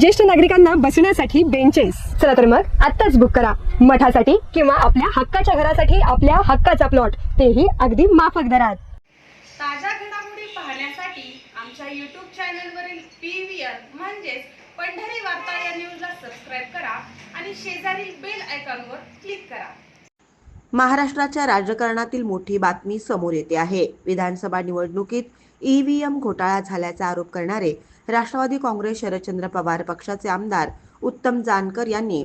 ज्येष्ठ नागरिकांना बसण्यासाठी बेंचेस चला तर मग आत्ताच बुक करा. मठासाठी किंवा आपल्या हक्काच्या घरासाठी आपल्या हक्काचा प्लॉट तेही अगदी माफक दरात. ताज्या घडामोडी पाहण्यासाठी आमच्या यूट्यूब चॅनलवरील पी व्ही आर म्हणजेच पंढरी वार्ता या न्यूजला सबस्क्राईब करा आणि शेजारील बेल आयकॉनवर क्लिक करा. महाराष्ट्राच्या राजकारणातील मोठी बातमी समोर येते आहे. विधानसभा निवडणुकीत ईव्हीएम घोटाळा झाल्याचा आरोप करणारे राष्ट्रवादी काँग्रेस शरदचंद्र पवार पक्षाचे आमदार उत्तम जानकर यांनी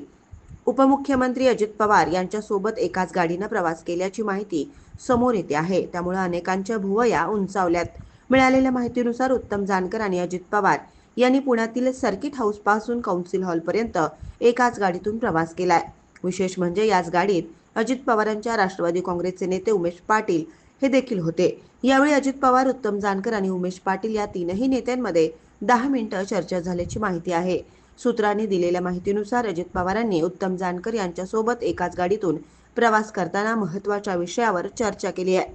उपमुख्यमंत्री अजित पवार यांच्यासोबत एकाच गाडीनं प्रवास केल्याची माहिती समोर येते आहे. त्यामुळे अनेकांच्या भुवया उंचावल्यात. मिळालेल्या माहितीनुसार उत्तम जानकर आणि अजित पवार यांनी पुण्यातील सर्किट हाऊसपासून काउन्सिल हॉलपर्यंत एकाच गाडीतून प्रवास केलाय. विशेष म्हणजे याच गाडीत अजित पवारांच्या राष्ट्रवादी काँग्रेसचे नेते उमेश पाटील हे देखील होते. यावेळी अजित पवार उत्तम जानकर आणि उमेश पाटील या तीनही नेत्यांमध्ये दहा मिनिटं चर्चा झाल्याची माहिती आहे. सूत्रांनी दिलेल्या माहितीनुसार अजित पवारांनी उत्तम जानकर यांच्यासोबत एकाच गाडीतून प्रवास करताना महत्त्वाच्या विषयावर चर्चा केली आहे.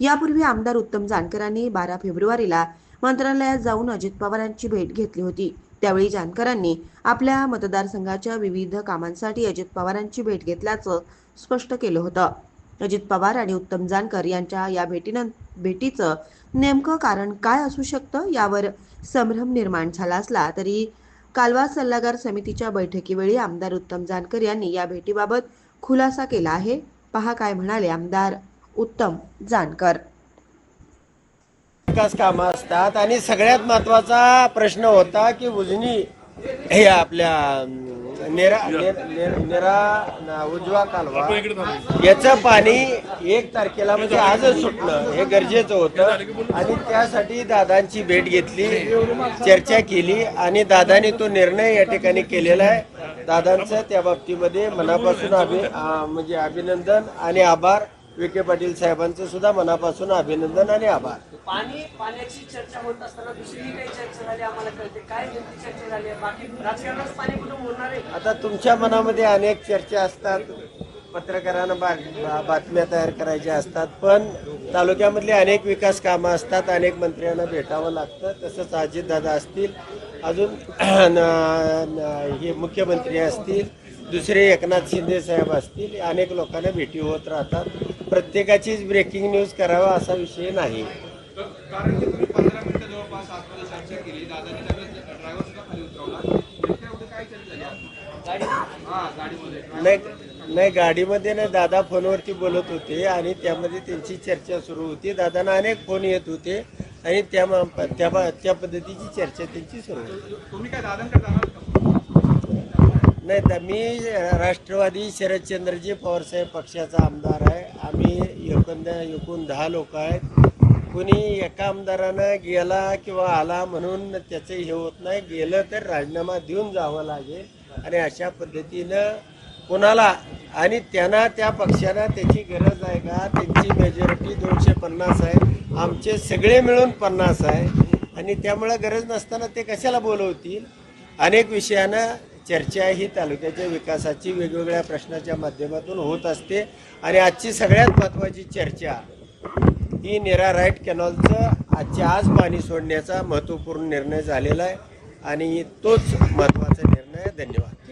यापूर्वी आमदार उत्तम जानकरांनी बारा फेब्रुवारीला मंत्रालयात जाऊन अजित पवारांची भेट घेतली होती. त्यावेळी जानकरांनी आपल्या मतदारसंघाच्या विविध कामांसाठी अजित पवारांची भेट घेतल्याचं स्पष्ट केलं होतं. अजित पवार आणि उत्तम जानकर यांच्या या भेटीनं भेटीचं नेमकं कारण काय असू शकतं? यावर संभ्रम निर्माण झाला असला तरी कालवा सल्लागार समितीच्या बैठकीवेळी आमदार उत्तम जानकर यांनी या भेटीबाबत खुलासा केला आहे. पहा काय म्हणाले आमदार उत्तम जानकर. विकास कामं असतात आणि सगळ्यात महत्त्वाचा प्रश्न होता की उजनी हे आपल्या नेरा नेरा ना- उजवा कालवा. याचं पाणी एक तारखेला म्हणजे आजच सुटणं हे गरजेचं होतं. आणि त्यासाठी दादांची भेट घेतली चर्चा केली आणि दादाने तो निर्णय या ठिकाणी केलेला आहे. दादांचं त्या बाबतीमध्ये मनापासून अभि म्हणजे अभिनंदन आणि आभार. विखे पाटील साहेबांचं सुद्धा मनापासून अभिनंदन आणि आभार. पाणी पाण्याची चर्चा होत असताना दुसरीही काही चर्चा झाली आम्हाला कळते. काय नेमकी चर्चा झाली आहे? बाकी राजकारणात पाणी कुठून होणार आहे? आता तुमच्या मनामध्ये अनेक चर्चा असतात. पत्रकारांना बा बा- बातम्या तयार करायच्या असतात. पण तालुक्यामधली अनेक विकास कामं असतात. अनेक मंत्र्यांना भेटावं लागतं. तसंच अजितदादा असतील. अजून न- न- हे मुख्यमंत्री असतील. दुसरे एकनाथ शिंदे साहेब असतील. अनेक लोकांना भेटी होत राहतात. प्रत्येकाचीच ब्रेकिंग न्यूज करावा असा विषय नाही. नाही नाही गाडीमध्ये ना दादा फोनवरती बोलत होते आणि त्यामध्ये त्यांची चर्चा सुरू होती. दादांना अनेक फोन येत होते आणि त्या त्या त्या पद्धतीची चर्चा त्यांची सुरू होती तुम्ही काय दादांकडे जाणार का? नाही तर मी राष्ट्रवादी शरदचंद्रजी पवारसाहेब पक्षाचा आमदार आहे. आम्ही एकंद एकूण दहा लोक आहेत. कुणी एका आमदारानं गेला किंवा आला म्हणून त्याचं हे होत नाही. गेलं तर राजीनामा देऊन जावं लागेल. आणि अशा पद्धतीनं कोणाला आणि त्यांना त्या पक्षानं त्याची गरज आहे का? त्यांची मेजॉरिटी दोनशे पन्नास आहे. आमचे सगळे मिळून पन्नास आहे. आणि त्यामुळं गरज नसताना ते कशाला बोलवतील? अनेक विषयानं चर्चा ही तालुक्याच्या विकासाची वेगवेगळ्या प्रश्नाच्या माध्यमातून होत असते. आणि आजची सगळ्यात महत्त्वाची चर्चा ही नेरा राईट कॅनॉलचं आजच्या आज पाणी सोडण्याचा महत्त्वपूर्ण निर्णय झालेला आहे. आणि तोच महत्त्वाचा निर्णय आहे. धन्यवाद.